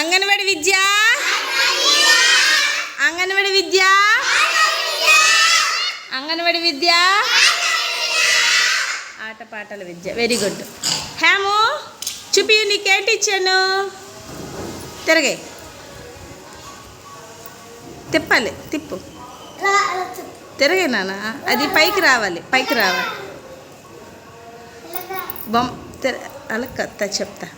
అంగన్వాడి విద్య? అంగన్వాడి విద్య? అంగన్వాడి విద్య? ఆటపాటల విద్య. వెరీ గుడ్ హేము చూపి నీకేంటి ఇచ్చాను తిరగే. తిప్పాలి తిప్పు. తిరగే నాన్న. అది పైకి రావాలి పైకి రావాలి. బొమ్మ తిర అలా కొత్త చెప్తా.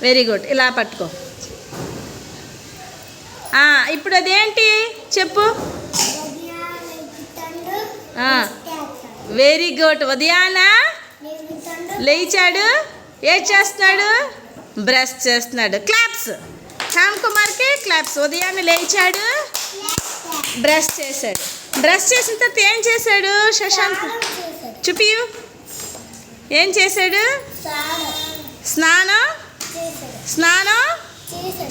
వెరీ గుడ్ ఇలా పట్టుకో. ఇప్పుడు అదేంటి? చెప్పు. వెరీ గుడ్ ఉదయాన లేచాడు. ఏం చేస్తున్నాడు? బ్రష్ చేస్తున్నాడు. క్లాప్స్ శ్యామ్ కుమార్కి క్లాప్స్ ఉదయాన్నే లేచాడు. బ్రష్ చేశాడు. బ్రష్ చేసిన తర్వాత ఏం చేశాడు? చేశాడు. చూపి ఏం చేశాడు స్నానం స్నానం.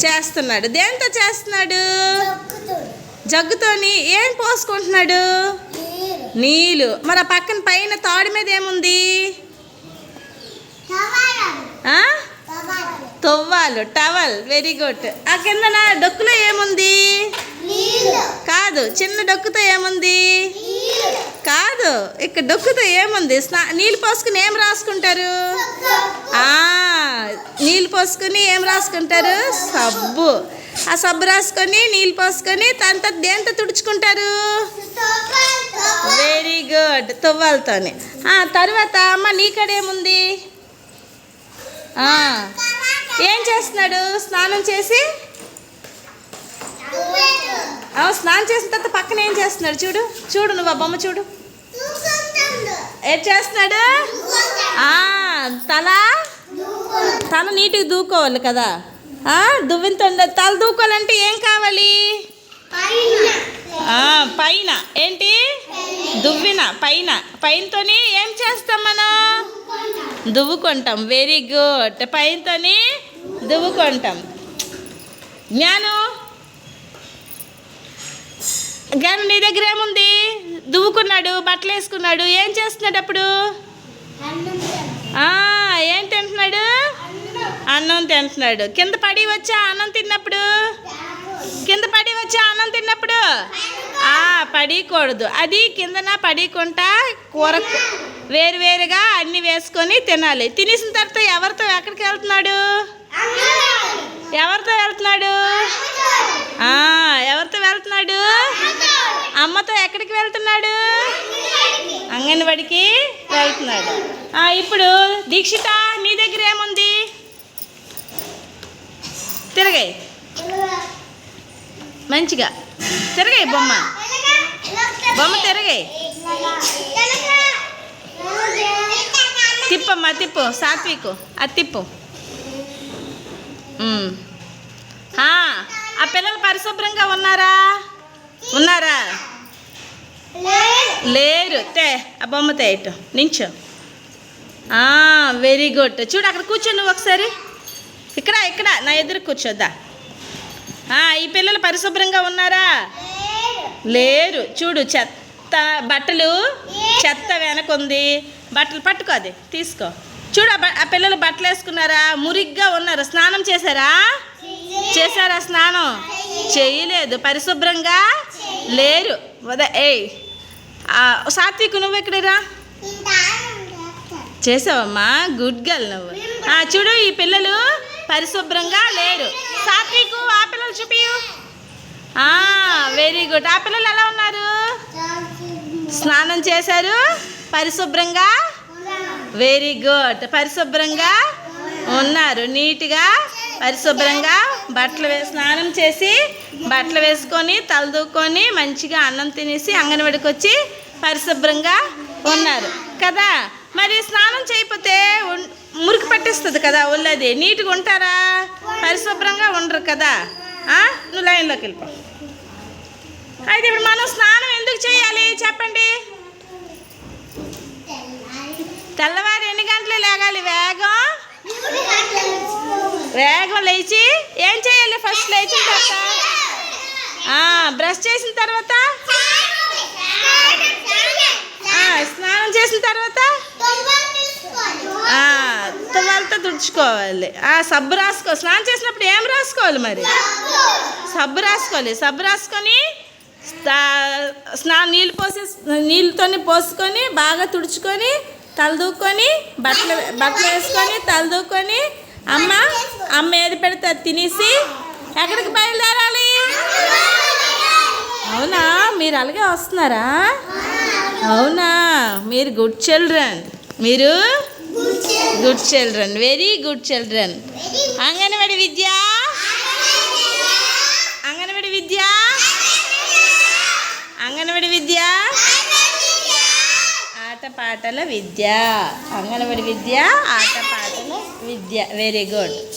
చేస్తున్నాడు దేంతో చేస్తున్నాడు. జగ్గుతోని ఏం పోసుకుంటున్నాడు. నీళ్ళు మరి ఆ పక్కన పైన తాడు మీద ఏముంది. తొవ్వాలు టవల్ వెరీ గుడ్ ఆ కిందన డొక్కులో ఏముంది. కాదు చిన్న డొక్కుతో ఏముంది. కాదు ఇక్కడ డొక్కుతో ఏముంది? స్నా నీళ్ళు పోసుకుని ఏం రాసుకుంటారు? నీళ్ళు పోసుకొని ఏం రాసుకుంటారు? సబ్బు. ఆ సబ్బు రాసుకొని నీళ్ళు పోసుకొని దాంతో దేంతో తుడుచుకుంటారు. Very good తువ్వాలతోనే. ఆ, తర్వాత అమ్మ నీకడేముంది ఏం చేస్తున్నాడు? స్నానం చేసి? స్నానం చేసిన తర్వాత పక్కన ఏం చేస్తున్నాడు? చూడు. చూడు నువ్వు ఆ బొమ్మ చూడు. ఏం చేస్తున్నాడు? తల? తల నీటికి దూకోవాలి కదా. దువ్వింతో దువ్వినతో తల దూకోవాలంటే ఏం కావాలి? పైన. పైన. ఏంటి? దువ్విన పైన. పైనతోని ఏం చేస్తాం మనం? దువ్వుకుంటాం. వెరీ గుడ్ పైనతోని దువ్వుకుంటాం. జ్ఞానం? జ్ఞానం నీ దగ్గర ఏముంది? దువ్వుకున్నాడు బట్టలు వేసుకున్నాడు. ఏం చేస్తున్నాడు అప్పుడు? ఏం తింటున్నాడు? అన్నం. తింటున్నాడు. కింద పడి వచ్చా అన్నం తిన్నప్పుడు? కింద పడి వచ్చా అన్నం తిన్నప్పుడు? ఆ పడికూడదు. అది కిందన పడికుంటా కూర వేరు వేరుగా అన్ని వేసుకొని తినాలి. తినేసిన తర్వాత ఎవరితో ఎక్కడికి వెళ్తున్నాడు? ఎవరితో వెళ్తున్నాడు? ఎవరితో వెళ్తున్నాడు అమ్మతో ఎక్కడికి వెళ్తున్నాడు బడికి వెళ్తున్నాడు. ఇప్పుడు దీక్షిత నీ దగ్గర ఏముంది? తిరగాయి మంచిగా. తిరగాయి బొమ్మ. బొమ్మ తిరగాయి తిప్పమ్మా తిప్పు. సాత్విక్. అది తిప్పు. ఆ పిల్లలు పరిశుభ్రంగా ఉన్నారా? ఉన్నారా? లేరు. తే ఆ బొమ్మ తేయటం నించో. వెరీ గుడ్ చూడు అక్కడ కూర్చో నువ్వు ఒకసారి. ఇక్కడ ఇక్కడ. నా ఎదురు కూర్చోద్దా ఈ పిల్లలు పరిశుభ్రంగా ఉన్నారా? లేరు. చూడు చెత్త బట్టలు చెత్త వెనకుంది బట్టలు పట్టుకో అది తీసుకో. చూడు ఆ పిల్లలు బట్టలు వేసుకున్నారా? మురిగ్గా ఉన్నారు? స్నానం చేశారా? చేశారా స్నానం? చేయలేదు. పరిశుభ్రంగా? లేరు. వదా ఏయ్. సాత్విక్ నువ్వు ఎక్కడరా? చేసావమ్మా? గుడ్ గర్ల్ నువ్వు. చూడు ఈ పిల్లలు పరిశుభ్రంగా లేరు. సాత్విక్ ఆ పిల్లలు చూపియు. వెరీ గుడ్ ఆ పిల్లలు ఎలా ఉన్నారు? స్నానం చేశారు. పరిశుభ్రంగా? వెరీ గుడ్ పరిశుభ్రంగా ఉన్నారు. నీట్గా? పరిశుభ్రంగా బట్టలు వే స్నానం చేసి బట్టలు వేసుకొని తలదూకొని మంచిగా అన్నం తినేసి అంగన్వాడికి వచ్చి పరిశుభ్రంగా ఉన్నారు. కదా? మరి స్నానం చేయకపోతే మురికి పట్టేస్తుంది కదా ఒళ్ళది. నీట్గా ఉంటారా? పరిశుభ్రంగా ఉండరు కదా? నువ్వు లైన్లోకి వెళ్ళిపో. అయితే ఇప్పుడు మనం స్నానం ఎందుకు చేయాలి? చెప్పండి. తెల్లవారు ఎన్ని గంటలు లేగాలి? వేగం? వేగం లేచి ఏం చేయాలి ఫస్ట్ లేచిన తర్వాత? బ్రష్ చేసిన తర్వాత? స్నానం చేసిన తర్వాత? అంతా తుడుచుకోవాలి. ఆ సబ్బు రాసుకో స్నానం చేసినప్పుడు ఏం రాసుకోవాలి మరి? సబ్బు రాసుకోవాలి. సబ్బు రాసుకొని స్నా- స్నా నీళ్ళు పోసి నీళ్ళతోని పోసుకొని బాగా తుడుచుకొని తలదూకొని బట్టలు బట్టలు వేసుకొని తలదూకొని అమ్మ అమ్మ ఏది పెడితే తినేసి ఎక్కడికి బయలుదేరాలి? అవునా? మీరు అలాగే వస్తున్నారా? అవునా? మీరు గుడ్ చిల్డ్రన్. మీరు good children. Very good children. Anganwadi విద్య? అంగన్వాడి విద్య? అంగన్వాడి విద్య? ఆటపాటల విద్య. అంగన్వాడి విద్య ఆటపాటల విద్య. Very good.